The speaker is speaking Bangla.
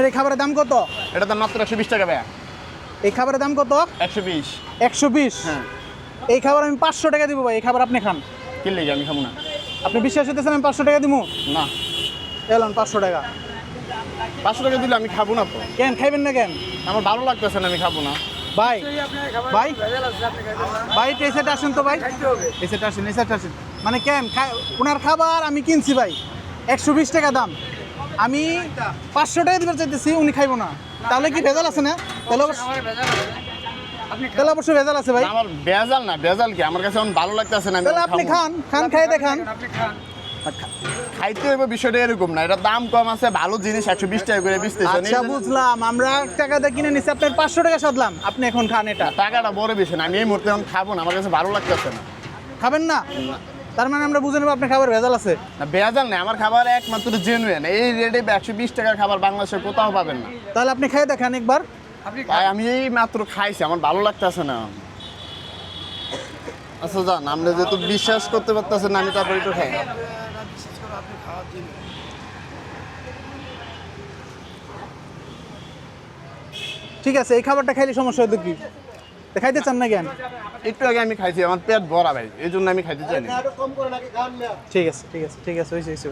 আপনার এই খাবারের দাম কত? এটা তো মাত্র একশো বিশ টাকা ভাইয়া। এই খাবারের দাম কত? একশো বিশ। একশো বিশ? হ্যাঁ। এই খাবার আমি পাঁচশো টাকা দিব ভাই এই খাবার আপনি খান। কিনলে আমি খাব না। আপনি বিশ্বাস হতেছেন আমি পাঁচশো টাকা দিব না। এলাম পাঁচশো টাকা। পাঁচশো টাকা দিলে আমি খাব না তো। কেন খাইবেন না কেন? আমার ভালো লাগতেছে না আমি খাব না। ভাই ভাই ভাই সাইডে আসেন তো ভাই। এই সাইডে আসেন এই সাইডে আসেন। মানে কেন ওনার খাবার আমি কিনছি ভাই। একশো বিশ টাকা দাম। আমি পাঁচশো টাকা দিবার চাইতেছি উনি খাইবো না। তাহলে কি ভেজাল আছে না? তাহলে তাহলে অবশ্যই ভেজাল আছে ভাই। আমার বেজাল না বেজাল কি? আমার কাছে এখন ভালো লাগতেছে না তাহলে আপনি খান খান খাই দেখান। খাইতে হইব বিষয়টা এরকম না এটা দাম কম আছে ভালো জিনিস একশো বিশ টাকা করে বিচতেছেন আচ্ছা বুঝলাম। আমরা টাকা দিয়ে কিনে নিচ্ছি আপনার পাঁচশো টাকা সাদলাম আপনি এখন খান এটা। টাকাটা বড় বেশি না আমি এই মুহূর্তে এখন খাব না আমার কাছে ভালো লাগতেছে না। খাবেন না? তার মানে আমরা বুঝে নেব আপনার খাবার ভেজাল আছে। না বেজাল নেই আমার খাবার একমাত্র জেনুয়েন এই রেটে একশো বিশ টাকার খাবার বাংলাদেশে কোথাও পাবেন না। তাহলে আপনি খাই দেখান একবার। তাই আমি এই মাত্র খাইছি আমার ভালো লাগতেছে না। আচ্ছা যান আপনি যেহেতু বিশ্বাস করতে পারতেছেন আমি তারপর একটু খাই। ঠিক আছে এই খাবারটা খাইলে সমস্যা হতো কি? খাইতে চান না কেন? একটু আগে আমি খাইছি আমার পেট ভরা ভাই এই জন্য আমি খাইতে চাই না ঠিক আছে ঠিক আছে ঠিক আছে হয়েছে হয়েছে